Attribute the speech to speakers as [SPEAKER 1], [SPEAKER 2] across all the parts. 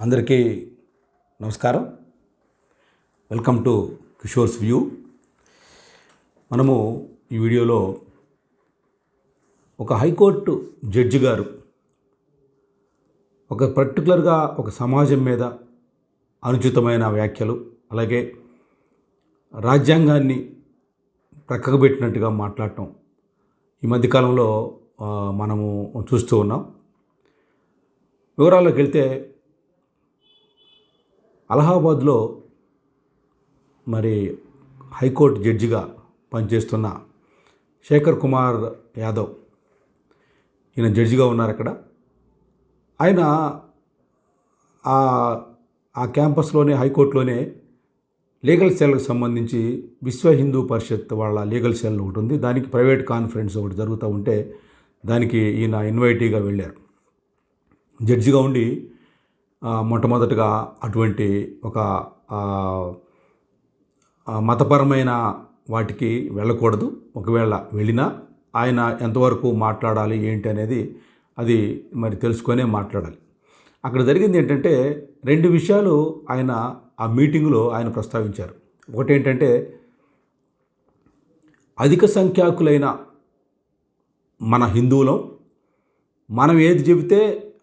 [SPEAKER 1] అందరికీ నమస్కారం. Welcome to Kishore's view మనము ఈ వీడియోలో ఒక హైకోర్టు జడ్జి గారు ఒక పర్టికులర్గా ఒక సమాజం మీద అనుచితమైన వ్యాఖ్యలు అలాగే రాజ్యాంగాన్ని ప్రక్కకు పెట్టినట్టుగా మాట్లాడటం ఈ మధ్యకాలంలో మనము చూస్తూ ఉన్నాం. వివరాల్లోకి వెళ్తే అలహాబాద్లో మరి హైకోర్టు జడ్జిగా పనిచేస్తున్న శేఖర్ కుమార్ యాదవ్. ఈయన జడ్జిగా ఉన్నారు అక్కడ. ఆయన ఆ క్యాంపస్లోనే హైకోర్టులోనే లీగల్ సెల్కి సంబంధించి విశ్వ హిందూ పరిషత్ వాళ్ళ లీగల్ సెల్ ఒకటి ఉంది. దానికి ప్రైవేట్ కాన్ఫరెన్స్ ఒకటి జరుగుతూ ఉంటే దానికి ఈయన ఇన్వైటీగా వెళ్ళారు. జడ్జిగా ఉండి మొట్టమొదటగా అటువంటి ఒక మతపరమైన వాటికి వెళ్ళకూడదు. ఒకవేళ వెళ్ళినా ఆయన ఎంతవరకు మాట్లాడాలి ఏంటి అనేది అది మరి తెలుసుకొనే మాట్లాడాలి. అక్కడ జరిగింది ఏంటంటే రెండు విషయాలు ఆయన ఆ మీటింగ్లో ఆయన ప్రస్తావించారు. ఒకటి ఏంటంటే అధిక సంఖ్యాకులైన మన హిందువులం మనం ఏది చెబితే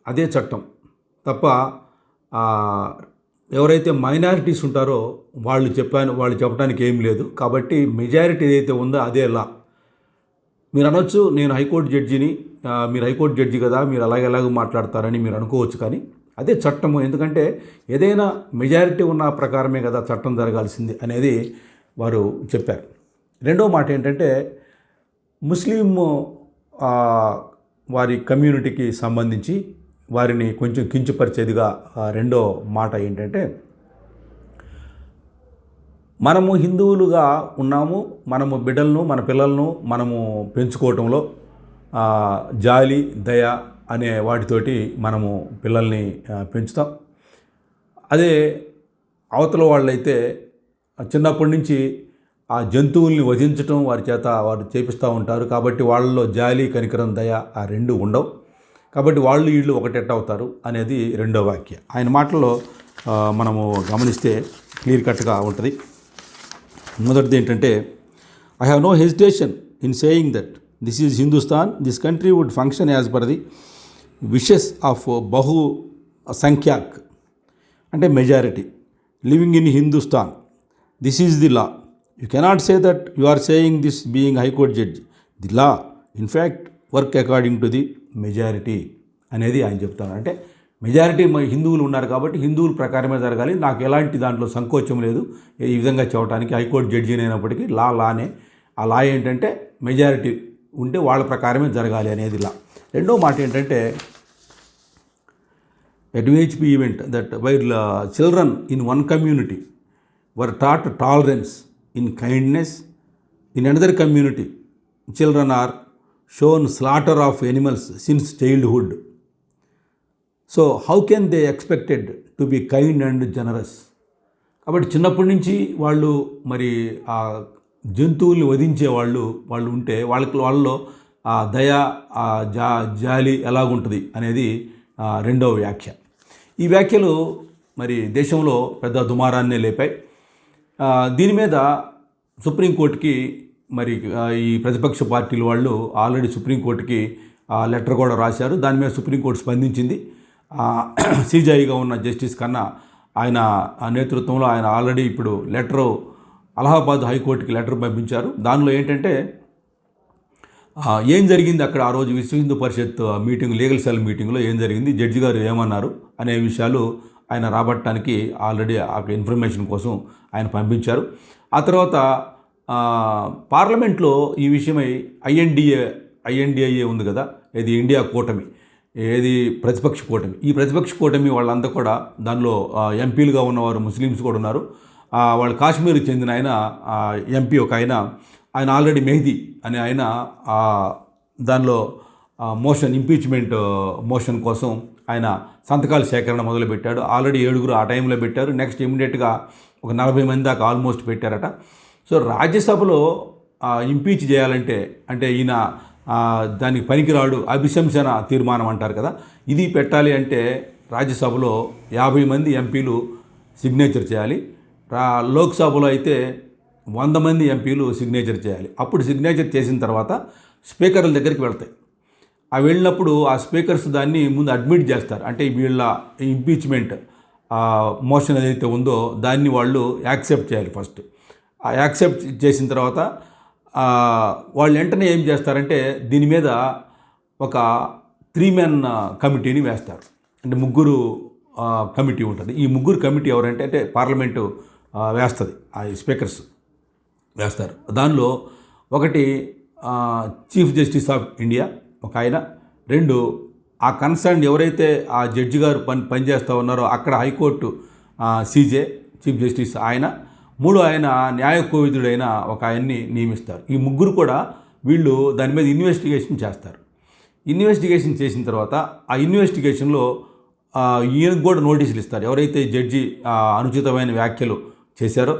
[SPEAKER 1] అదే చట్టం. తప్ప ఎవరైతే మైనారిటీస్ ఉంటారో వాళ్ళు చెప్పాను వాళ్ళు చెప్పడానికి ఏం లేదు. కాబట్టి మెజారిటీ ఏదైతే ఉందో అదే లా. మీరు అనొచ్చు నేను హైకోర్టు జడ్జిని మీరు హైకోర్టు జడ్జి కదా మీరు అలాగే ఎలాగో మాట్లాడతారని మీరు అనుకోవచ్చు కానీ అదే చట్టము. ఎందుకంటే ఏదైనా మెజారిటీ ఉన్న ప్రకారమే కదా చట్టం జరగాల్సింది అనేది వారు చెప్పారు. రెండో మాట ఏంటంటే ముస్లిం వారి కమ్యూనిటీకి సంబంధించి వారిని కొంచెం కించపరిచేదిగా రెండో మాట ఏంటంటే మనము హిందువులుగా ఉన్నాము మనము బిడ్డలను మన పిల్లలను మనము పెంచుకోవటంలో జాలి దయ అనే వాటితోటి మనము పిల్లల్ని పెంచుతాం. అదే అవతల వాళ్ళైతే చిన్నప్పటి నుంచి ఆ జంతువుల్ని వధించటం వారి చేత వారు చేపిస్తూ ఉంటారు కాబట్టి వాళ్ళలో జాలి కనికరం దయ ఆ రెండు ఉండవు. కాబట్టి వాళ్ళు వీళ్ళు ఒకటెట్ అవుతారు అనేది రెండో వాక్య. ఆయన మాటల్లో మనము గమనిస్తే క్లియర్ కట్గా ఉంటుంది. మొదటిది ఏంటంటే I have no hesitation in saying that this is Hindustan this country would function as per the wishes of బహు సంఖ్యాక్ అంటే majority living in Hindustan this is the law you cannot say that you are saying this being high court judge the law in fact work according to the majority అనేది ఆయన చెప్తాను అంటే majority హిందువులు ఉన్నారు కాబట్టి హిందువుల ప్రకారమే జరగాలి. నాకు ఎలాంటి దాంట్లో సంకోచం లేదు. ఈ విధంగా చెప్పడానికి హైకోర్టు జడ్జి అయినప్పటికీ లా లానే ఆ లా ఏంటంటే మెజారిటీ ఉంటే వాళ్ళ ప్రకారమే జరగాలి అనేది లా. రెండో మాట ఏంటంటే and VHP event that where children in one community were taught tolerance in kindness in another community children are shown slaughter of animals since childhood so how can they expected to be kind and generous కాబట్టి చిన్నప్పటి నుంచి వాళ్ళు మరి ఆ జంతువుల్ని వధించే వాళ్ళు వాళ్ళు ఉంటే వాళ్ళకి వాళ్ళలో ఆ దయ ఆ జా జాలి ఎలాగుంటుంది అనేది రెండవ వ్యాఖ్య. ఈ వ్యాఖ్యలు మరి దేశంలో పెద్ద దుమారాన్నే లేపాయి. దీని మీద సుప్రీంకోర్టుకి మరి ఈ ప్రతిపక్ష పార్టీల వాళ్ళు ఆల్రెడీ సుప్రీంకోర్టుకి ఆ లెటర్ కూడా రాశారు. దాని మీద సుప్రీంకోర్టు స్పందించింది. సీజాయిగా ఉన్న జస్టిస్ కన్నా ఆయన నేతృత్వంలో ఆయన ఆల్రెడీ ఇప్పుడు లెటర్ అలహాబాద్ హైకోర్టుకి లెటర్ పంపించారు. దానిలో ఏంటంటే ఏం జరిగింది అక్కడ ఆ రోజు Vishwa Hindu Parishad meeting legal cell మీటింగ్లో ఏం జరిగింది? జడ్జి గారు ఏమన్నారు? అనే విషయాలు ఆయన రాబట్టడానికి ఆల్రెడీ ఆ ఇన్ఫర్మేషన్ కోసం ఆయన పంపించారు. ఆ తర్వాత పార్లమెంట్లో ఈ విషయమై ఐఎన్డిఏ ఐఎన్డిఐఏ ఉంది కదా ఇది ఇండియా కూటమి ఏది ప్రతిపక్ష కూటమి. ఈ ప్రతిపక్ష కూటమి వాళ్ళంతా కూడా దానిలో ఎంపీలుగా ఉన్నవారు ముస్లిమ్స్ కూడా ఉన్నారు. వాళ్ళు కాశ్మీర్కి చెందిన ఆయన ఎంపీ ఒక ఆయన ఆయన ఆల్రెడీ మెహదీ అనే ఆయన దానిలో మోషన్ ఇంపీచ్మెంట్ మోషన్ కోసం ఆయన సంతకాల సేకరణ మొదలుపెట్టాడు. ఆల్రెడీ ఏడుగురు ఆ టైంలో పెట్టారు. నెక్స్ట్ ఇమీడియట్గా ఒక నలభై మంది దాకా ఆల్మోస్ట్ పెట్టారట. సో రాజ్యసభలో ఇంపీచ్ చేయాలంటే అంటే ఈయన దానికి పనికిరాడు అభిశంసన తీర్మానం అంటారు కదా ఇది పెట్టాలి అంటే రాజ్యసభలో యాభై మంది ఎంపీలు సిగ్నేచర్ చేయాలి. రా లోక్సభలో అయితే వంద మంది ఎంపీలు సిగ్నేచర్ చేయాలి. అప్పుడు సిగ్నేచర్ చేసిన తర్వాత స్పీకర్ల దగ్గరికి వెళ్తాయి. ఆ వెళ్ళినప్పుడు ఆ స్పీకర్స్ దాన్ని ముందు అడ్మిట్ చేస్తారు. అంటే వీళ్ళ ఇంపీచ్మెంట్ మోషన్ ఏదైతే ఉందో దాన్ని వాళ్ళు యాక్సెప్ట్ చేయాలి ఫస్ట్ యాక్సెప్ట్ చేసిన తర్వాత వాళ్ళు వెంటనే ఏం చేస్తారంటే దీని మీద ఒక త్రీ మ్యాన్ కమిటీని వేస్తారు. అంటే ముగ్గురు కమిటీ ఉంటుంది. ఈ ముగ్గురు కమిటీ ఎవరంటే అంటే పార్లమెంటు వేస్తుంది. ఆ స్పీకర్స్ వేస్తారు. దానిలో ఒకటి చీఫ్ జస్టిస్ ఆఫ్ ఇండియా ఒక ఆయన. రెండు ఆ కన్సర్న్ ఎవరైతే ఆ జడ్జి గారు పని పనిచేస్తూ ఉన్నారో అక్కడ హైకోర్టు సీజే చీఫ్ జస్టిస్ ఆయన. మూడు ఆయన న్యాయ కోవిదుడైన ఒక ఆయన్ని నియమిస్తారు. ఈ ముగ్గురు కూడా వీళ్ళు దాని మీద ఇన్వెస్టిగేషన్ చేస్తారు. ఇన్వెస్టిగేషన్ చేసిన తర్వాత ఆ ఇన్వెస్టిగేషన్లో ఈయనకు కూడా నోటీసులు ఇస్తారు. ఎవరైతే జడ్జి అనుచితమైన వ్యాఖ్యలు చేశారో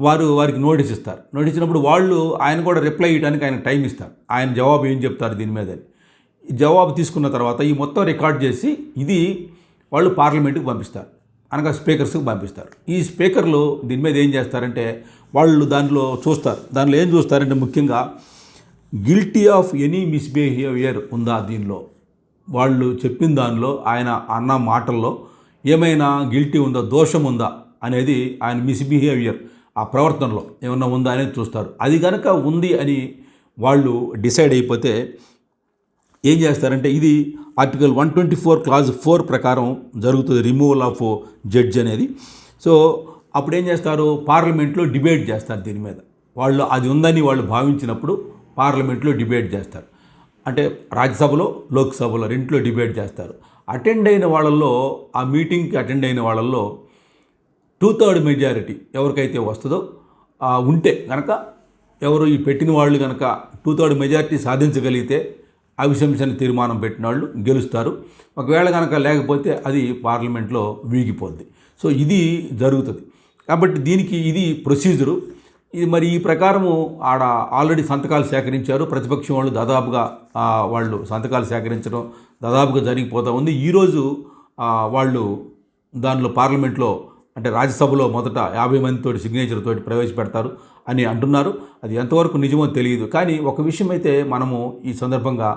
[SPEAKER 1] వారు వారికి నోటీస్ ఇస్తారు. నోటీస్ ఇచ్చినప్పుడు వాళ్ళు ఆయన కూడా రిప్లై ఇవ్వడానికి ఆయన టైం ఇస్తారు. ఆయన జవాబు ఏం చెప్తారు దీని మీద ఈ జవాబు తీసుకున్న తర్వాత ఈ మొత్తం రికార్డ్ చేసి ఇది వాళ్ళు పార్లమెంటుకి పంపిస్తారు. అనగా స్పీకర్స్కి పంపిస్తారు. ఈ స్పీకర్లు దీని మీద ఏం చేస్తారంటే వాళ్ళు దానిలో చూస్తారు. దానిలో ఏం చూస్తారంటే ముఖ్యంగా గిల్టీ ఆఫ్ ఎనీ మిస్బిహేవియర్ ఉందా దీనిలో? వాళ్ళు చెప్పిన దానిలో ఆయన అన్న మాటల్లో ఏమైనా గిల్టీ ఉందా దోషం ఉందా అనేది ఆయన మిస్బిహేవియర్ ఆ ప్రవర్తనలో ఏమన్నా ఉందా అనేది చూస్తారు. అది కనుక ఉంది అని వాళ్ళు డిసైడ్ అయిపోతే ఏం చేస్తారంటే ఇది article one twenty four clause four ప్రకారం జరుగుతుంది రిమూవల్ ఆఫ్ జడ్జ్ అనేది. సో అప్పుడు ఏం చేస్తారు? పార్లమెంట్లో డిబేట్ చేస్తారు దీని మీద. వాళ్ళు అది ఉందని వాళ్ళు భావించినప్పుడు పార్లమెంట్లో డిబేట్ చేస్తారు. అంటే రాజ్యసభలో లోక్సభలో రెంట్లో డిబేట్ చేస్తారు. అటెండ్ అయిన వాళ్ళల్లో ఆ మీటింగ్కి అటెండ్ అయిన వాళ్ళల్లో టూ థర్డ్ మెజారిటీ ఎవరికైతే వస్తుందో ఉంటే కనుక ఎవరు ఈ పెట్టిన వాళ్ళు కనుక టూ థర్డ్ మెజారిటీ సాధించగలిగితే అవిశంసన తీర్మానం పెట్టిన వాళ్ళు గెలుస్తారు. ఒకవేళ కనుక లేకపోతే అది పార్లమెంట్లో వీగిపోద్ది. సో ఇది జరుగుతుంది. కాబట్టి దీనికి ఇది ప్రొసీజరు. ఇది మరి ఈ ప్రకారము ఆడ ఆల్రెడీ సంతకాలు సేకరించారు. ప్రతిపక్షం వాళ్ళు దాదాపుగా వాళ్ళు సంతకాలు సేకరించడం దాదాపుగా జరిగిపోతూ ఉంది. ఈరోజు వాళ్ళు దానిలో పార్లమెంట్లో అంటే రాజ్యసభలో మొదట యాభై మందితో సిగ్నేచర్ తోటి ప్రవేశపెడతారు అని అంటున్నారు. అది ఎంతవరకు నిజమో తెలియదు. కానీ ఒక విషయం అయితే మనము ఈ సందర్భంగా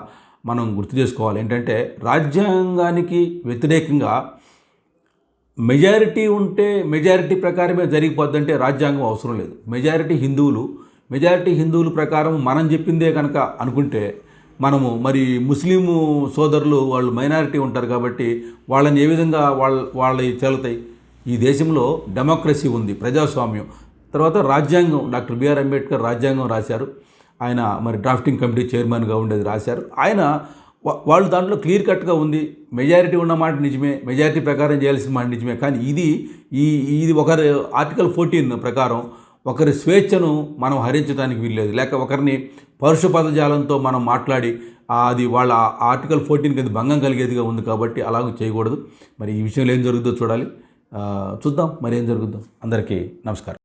[SPEAKER 1] మనం గుర్తు చేసుకోవాలి. ఏంటంటే రాజ్యాంగానికి వ్యతిరేకంగా మెజారిటీ ఉంటే మెజారిటీ ప్రకారమే జరిగిపోద్దంటే రాజ్యాంగం అవసరం లేదు. మెజారిటీ హిందువులు మెజారిటీ హిందువుల ప్రకారం మనం చెప్పిందే కనుక అనుకుంటే మనము మరి ముస్లిము సోదరులు వాళ్ళు మైనారిటీ ఉంటారు కాబట్టి వాళ్ళని ఏ విధంగా వాళ్ళ వాళ్ళవి తేలుతాయి ఈ దేశంలో డెమోక్రసీ ఉంది ప్రజాస్వామ్యం. తర్వాత రాజ్యాంగం డాక్టర్ బిఆర్ అంబేద్కర్ రాజ్యాంగం రాశారు. ఆయన మరి డ్రాఫ్టింగ్ కమిటీ చైర్మన్గా ఉండేది రాశారు. ఆయన వాళ్ళు దాంట్లో క్లియర్ కట్గా ఉంది మెజారిటీ ఉన్న మాట నిజమే మెజారిటీ ప్రకారం చేయాల్సిన మాట నిజమే. కానీ ఇది ఈ ఇది ఒకరి ఆర్టికల్ ఫోర్టీన్ ప్రకారం ఒకరి స్వేచ్ఛను మనం హరించడానికి వీల్లేదు. లేక ఒకరిని పరుష పదజాలంతో మనం మాట్లాడి అది వాళ్ళ ఆర్టికల్ ఫోర్టీన్కి అది భంగం కలిగేదిగా ఉంది కాబట్టి అలాగే చేయకూడదు. మరి ఈ విషయంలో ఏం జరుగుతుందో చూడాలి. చూద్దాం మరి ఏం జరుగుద్దాం. అందరికీ నమస్కారం.